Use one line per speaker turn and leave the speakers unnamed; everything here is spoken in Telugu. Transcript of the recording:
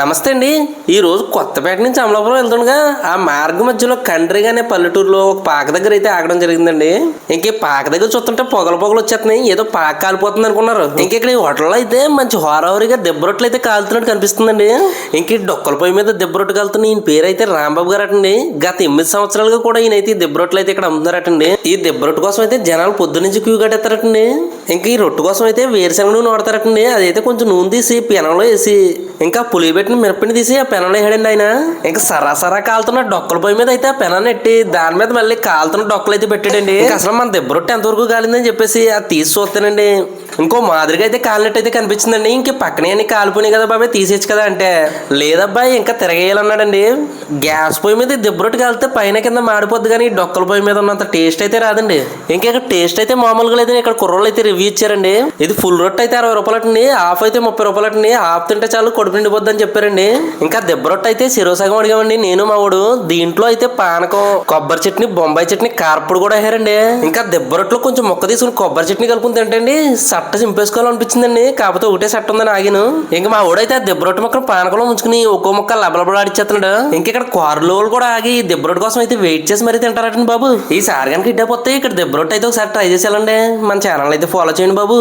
నమస్తే అండి. ఈ రోజు కొత్తపేట నుంచి అమలాపురం వెళ్తుండగా ఆ మార్గం మధ్యలో కండ్రిగా అనే పల్లెటూరులో ఒక పాక దగ్గర అయితే ఆగడం జరిగిందండి. ఇంక ఈ పాక దగ్గర చూస్తుంటే పొగలు పొగలు వచ్చేస్తున్నాయి. ఏదో పాక కాలిపోతుంది అనుకున్నారు. ఇంక ఇక్కడ ఈ హోటల్లో అయితే మంచి హోరావరిగా దెబ్బరొట్లు అయితే కాలుతున్నట్టు కనిపిస్తుందండి. ఇంక ఈ డొక్కల పొయ్యి మీద దెబ్బరొట్టు కాలుతున్న ఈయన పేరు అయితే రాంబాబు గారు అటండి గత ఎనిమిది సంవత్సరాలుగా కూడా ఈయన అయితే ఈ దెబ్బరొట్లు అయితే ఇక్కడ అమ్ముతున్నారటండి. ఈ దెబ్బరొట్టు కోసం అయితే జనాలు పొద్దు నుంచి క్యూ కట్టేస్తారటండి. ఇంక ఈ రొట్టు కోసం అయితే వేరుశనగ నూనె వాడతారటండి. అదైతే కొంచెం నూనె తీసి పెనంలో వేసి ఇంకా పులి పెట్టిన మిరపని తీసి ఆ పెనంలో వేయడండి ఆయన. ఇంకా సరాసరా కాలుతున్న డొక్కల పొయ్యి మీద అయితే ఆ పెనాన్ని ఎట్టి దాని మీద మళ్ళీ కాలుతున్న డొక్కలు అయితే పెట్టాడండి అసలు మన దెబ్బరొట్టి ఎంతవరకు కాలిందని చెప్పేసి అది తీసి చూస్తానండి. ఇంకో మాదిరిగా అయితే కాలినట్టు అయితే కనిపించిందండి. ఇంక పక్కనే అన్ని కాలిపోయినాయి కదా బాబాయ్ తీసేయచ్చు కదా అంటే. లేదబ్బాయి ఇంకా తిరగేయాలన్నాడండి. గ్యాస్ పొయ్యి మీద దిబ్బరొట్టు కాలితే పైన కింద మాడిపోద్ది కానీ డొక్కల పొయ్యి మీద ఉన్నంత టేస్ట్ అయితే రాదండి. ఇంకా ఇక్కడ టేస్ట్ అయితే మామూలుగా లేదని ఇక్కడ కుర్రోళ్ళు అయితే రివ్యూ ఇచ్చారండి. ఇది ఫుల్ రొట్టె అయితే అరవై రూపాయలటండి. హాఫ్ అయితే ముప్పై రూపాయలటండి. హాఫ్ తింటే చాలు కొడుపు నిండిపోద్ది అని చెప్పారండి. ఇంకా దెబ్బ రొట్టె అయితే శిరోసగం అడిగామండి. నేను మా వాడు దీంట్లో అయితే పానకం కొబ్బరి చట్నీ బొంబాయి చట్నీ కారపొడి కూడా వేసారండి. ఇంకా దెబ్బ రొట్టెలో కొంచెం మొక్క తీసుకుని కొబ్బరి చట్నీ కలుపుకుని తింటండి. సట్ట చింపేసుకోవాలనిపించిందండి. కాకపోతే ఒకటే సట్ట ఉందని ఆగిను. ఇంకా మా వాడైతే ఆ దిబ్బరొట్టు మొక్కను పానకంలో ఉంచుకుని ఒక్కో మొక్క లబలబలాడిచ్చేస్తున్నాడు ఇంక ఇక్కడ కూరలో కూడా ఆగి దిబ్బరొట్టు రొట్టె కోసం అయితే వెయిట్ చేసి మరీ తింటారటండి బాబు. ఈసారి కనుక ఇడ్డా పోతే ఇక్కడ దిబ్బరొట్టు అయితే ఒకసారి ట్రై చేసేయాలండి. మన ఛానల్ అయితే ఫాలో చేయండి బాబు.